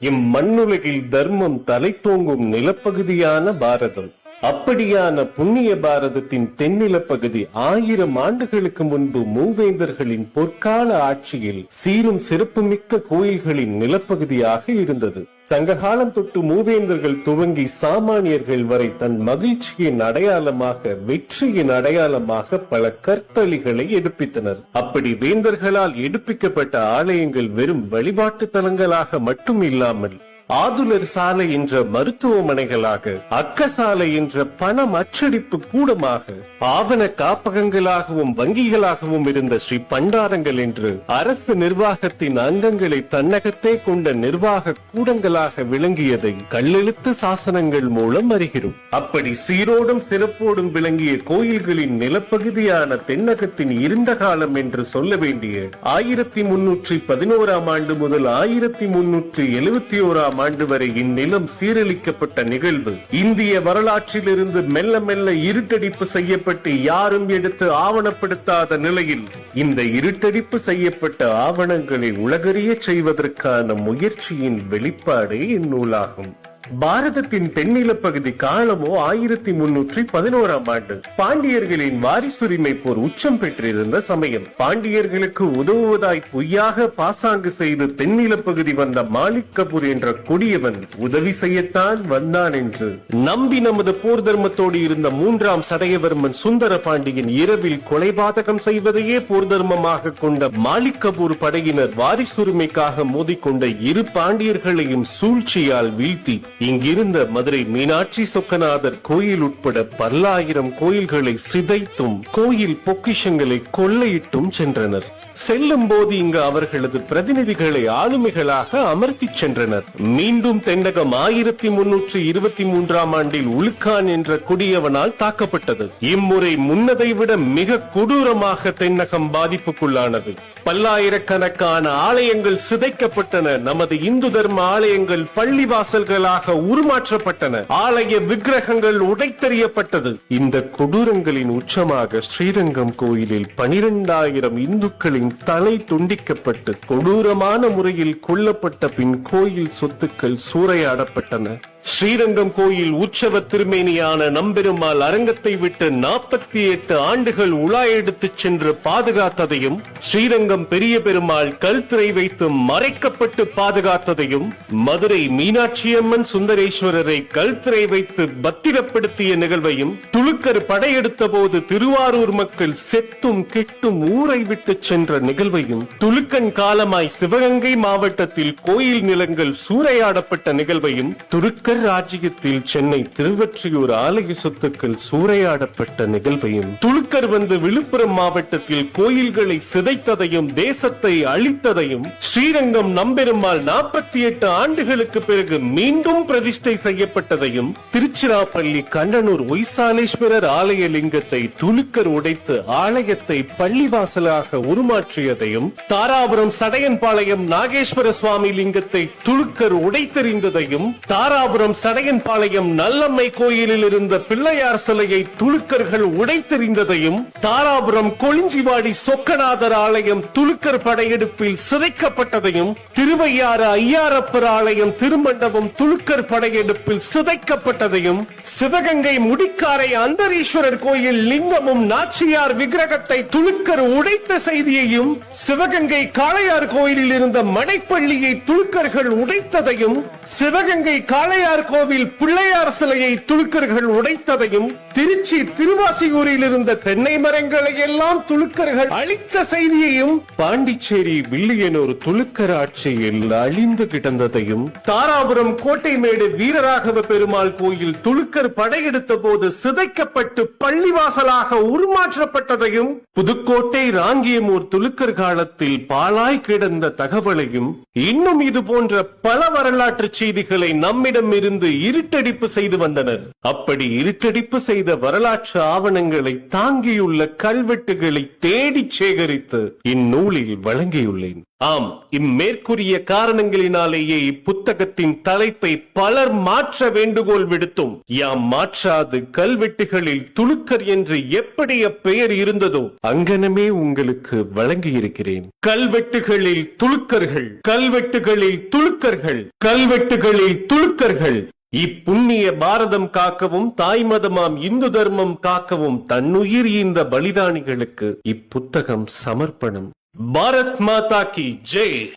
இம்மண்ணுலகில் தர்மம் தலை தோங்கும் நிலப்பகுதியான பாரதம். அப்படியான புண்ணிய பாரதத்தின் தென்னிலப்பகுதி ஆயிரம் ஆண்டுகளுக்கு முன்பு மூவேந்தர்களின் பொற்கால ஆட்சியில் சீரும் சிறப்புமிக்க கோயில்களின் நிலப்பகுதியாக இருந்தது. சங்ககாலம் தொட்டு மூவேந்தர்கள் துவங்கி சாமானியர்கள் வரை தன் மகிழ்ச்சியின் அடையாளமாக வெற்றியின் அடையாளமாக பல கற்தளிகளை எடுப்பித்தனர். அப்படி வேந்தர்களால் எடுப்பிக்கப்பட்ட ஆலயங்கள் வெறும் வழிபாட்டு தலங்களாக மட்டும் இல்லாமல் ஆதுலர் சாலை என்ற மருத்துவமனைகளாக அக்க சாலை என்ற பணம் அச்சடிப்பு கூடமாக ஆவண காப்பகங்களாகவும் வங்கிகளாகவும் இருந்த ஸ்ரீ பண்டாரங்கள் என்று அரசு நிர்வாகத்தின் அங்கங்களை தன்னகத்தே கொண்ட நிர்வாக கூடங்களாக விளங்கியதை கல்லெழுத்து சாசனங்கள் மூலம் அறிகிறோம். அப்படி சீரோடும் சிறப்போடும் விளங்கிய கோயில்களின் நிலப்பகுதியான தென்னகத்தின் இருண்ட காலம் என்று சொல்ல வேண்டிய ஆயிரத்தி முன்னூற்றி பதினோராம் ஆண்டு முதல் ஆயிரத்தி முன்னூற்றி எழுபத்தி ஓராம் ஆண்டு வரை இந்நிலம் சீரழிக்கப்பட்ட நிகழ்வு. இந்திய வரலாற்றிலிருந்து மெல்ல மெல்ல இருட்டடிப்பு செய்யப்பட்டு யாரும் எடுத்து ஆவணப்படுத்தாத நிலையில் இந்த இருட்டடிப்பு செய்யப்பட்ட ஆவணங்களை உலகறிய செய்வதற்கான முயற்சியின் வெளிப்பாடே இந்நூலாகும். பாரதத்தின் தென்னிலப் பகுதி காலமோ ஆயிரத்தி முன்னூற்றி பதினோராம் ஆண்டு. பாண்டியர்களின் வாரிசுரிமை போர் உச்சம் பெற்றிருந்த சமயம். பாண்டியர்களுக்கு உதவுவதாய் பொய்யாக பாசாங்கு செய்து தென்னிலப் பகுதி வந்த மாலிக் கபூர் என்ற கொடியவன் உதவி செய்யத்தான் வந்தான் என்று. நம்பி நமது போர் தர்மத்தோடு இருந்த மூன்றாம் சதயவர்மன் சுந்தர பாண்டியன் இரவில் கொலைபாதகம் செய்வதையே போர் தர்மமாக கொண்ட மாலிக் கபூர் படையினர் வாரிசுரிமைக்காக மோதிக்கொண்ட இரு பாண்டியர்களையும் சூழ்ச்சியால் வீழ்த்தி இங்கிருந்த மதுரை மீனாட்சி சொக்கநாதர் கோயில் உட்பட பல்லாயிரம் கோயில்களை சிதைத்தும் கோயில் பொக்கிஷங்களை கொள்ளையிட்டும் சென்றனர். செல்லும் போது இங்கு அவர்களது பிரதிநிதிகளை ஆளுமைகளாக அமர்த்தி சென்றனர். மீண்டும் தென்னகம் ஆயிரத்தி முன்னூற்றி இருபத்தி மூன்றாம் ஆண்டில் உலுக்கான் என்ற கொடியவனால் தாக்கப்பட்டது. இம்முறை முன்னதை விட மிக கொடூரமாக தென்னகம் பாதிப்புக்குள்ளானது. பல்லாயிரக்கணக்கான ஆலயங்கள் சிதைக்கப்பட்டன. நமது இந்து தர்ம ஆலயங்கள் பள்ளிவாசல்களாக உருமாற்றப்பட்டன. ஆலய விக்கிரகங்கள் உடைத்தறியப்பட்டது. இந்த கொடூரங்களின் உச்சமாக ஸ்ரீரங்கம் கோயிலில் பனிரெண்டாயிரம் இந்துக்களின் தலை துண்டிக்கப்பட்டு கொடூரமான முறையில் கொல்லப்பட்ட பின் கோயில் சொத்துக்கள் சூறையாடப்பட்டன. ஸ்ரீரங்கம் கோயில் உற்சவ திருமேனியான நம்பெருமாள் அரங்கத்தை விட்டு நாற்பத்தி எட்டு ஆண்டுகள் உலா எடுத்துச் சென்று பாதுகாத்ததையும் ஸ்ரீரங்கம் பெரிய பெருமாள் கல்திரை வைத்து மறைக்கப்பட்டு பாதுகாத்ததையும் மதுரை மீனாட்சியம்மன் சுந்தரேஸ்வரரை கல்திரை வைத்து பத்திரப்படுத்திய நிகழ்வையும் துளுக்கர் படையெடுத்த போது திருவாரூர் மக்கள் செத்தும் கெட்டும் ஊரை விட்டு சென்ற நிகழ்வையும் துலுக்கன் காலமாய் சிவகங்கை மாவட்டத்தில் கோயில் நிலங்கள் சூறையாடப்பட்ட நிகழ்வையும் துருக்க துருக்கர் ராஜ்யத்தில் சென்னை திருவற்றியூர் ஆலய சொத்துக்கள் சூறையாடப்பட்ட நிகழ்வையும் துலுக்கர் வந்து விழுப்புரம் மாவட்டத்தில் கோயில்களை சிதைத்ததையும் தேசத்தை அழித்ததையும் ஸ்ரீரங்கம் நம்பெருமாள் நாற்பத்தி எட்டு ஆண்டுகளுக்கு பிறகு மீண்டும் பிரதிஷ்டை செய்யப்பட்டதையும் திருச்சிராப்பள்ளி கண்ணனூர் ஒய்சாலேஸ்வரர் ஆலய லிங்கத்தை துலுக்கர் உடைத்து ஆலயத்தை பள்ளிவாசலாக உருமாற்றியதையும் தாராபுரம் சடையன்பாளையம் நாகேஸ்வர சுவாமி லிங்கத்தை துலுக்கர் உடைத்தெறிந்ததையும் தாராபுரம் சடையன்பாளையம் நல்லம்மை கோயிலில் இருந்த பிள்ளையார் சிலையை துலுக்கர்கள் உடைத்தெறிந்ததையும் தாராபுரம் கொளிஞ்சிவாடி சொக்கநாதர் ஆலயம் துலுக்கர் படையெடுப்பில் சிதைக்கப்பட்டதையும் திருவையாறு ஐயாரப்பர் ஆலயம் திருமண்டபம் துலுக்கர் படையெடுப்பில் சிதைக்கப்பட்டதையும் சிவகங்கை முடிக்காரை அந்தரீஸ்வரர் கோயில் லிங்கமும் நாச்சியார் விக்கிரகத்தை துலுக்கர் உடைத்த செய்தியையும் சிவகங்கை காளையார் கோயிலில் இருந்த மடைப்பள்ளியை துலுக்கர்கள் உடைத்ததையும் சிவகங்கை காளையார் கோவில் பிள்ளையார் சிலையை துளுக்கர்கள் உடைத்ததையும் திருச்சி திருவாசியூரில் இருந்த தென்னை மரங்களை எல்லாம் துளுக்கர்கள் அழித்த செய்தியையும் பாண்டிச்சேரி வில்லியனூர் துளுக்கர் ஆட்சியில் அழிந்து கிடந்ததையும் தாராபுரம் கோட்டைமேடு வீரராகவ பெருமாள் கோயில் துளுக்கர் படையெடுத்த போது சிதைக்கப்பட்டு பள்ளிவாசலாக உருமாற்றப்பட்டதையும் புதுக்கோட்டை ராங்கியமூர் துலுக்கர் காலத்தில் பாலாய் கிடந்த தகவலையும் இன்னும் இது போன்ற பல வரலாற்று செய்திகளை நம்மிடம் இருந்து இருட்டடிப்பு செய்து வந்தனர். அப்படி இருட்டடிப்பு செய்த வரலாற்று ஆவணங்களை தாங்கியுள்ள கல்வெட்டுகளை தேடிச் சேகரித்து இந்நூலில் வழங்கியுள்ளேன். ஆம் இம்மேற்கூறிய காரணங்களினாலேயே இப்புத்தகத்தின் தலைப்பை பலர் மாற்ற வேண்டுகோள் விடுத்தும். யாம் மாற்றாது கல்வெட்டுகளில் துளுக்கர் என்று எப்படி அப்பெயர் இருந்ததோ அங்கனமே உங்களுக்கு வழங்கியிருக்கிறேன். கல்வெட்டுகளில் துளுக்கர்கள் கல்வெட்டுகளில் துளுக்கர்கள் கல்வெட்டுகளில் துளுக்கர்கள். இப்புண்ணிய பாரதம் காக்கவும் தாய்மதமாம் இந்து தர்மம் காக்கவும் தன்னுயிர் இந்த பலிதானிகளுக்கு இப்புத்தகம் சமர்ப்பணம். भारत माता की जय।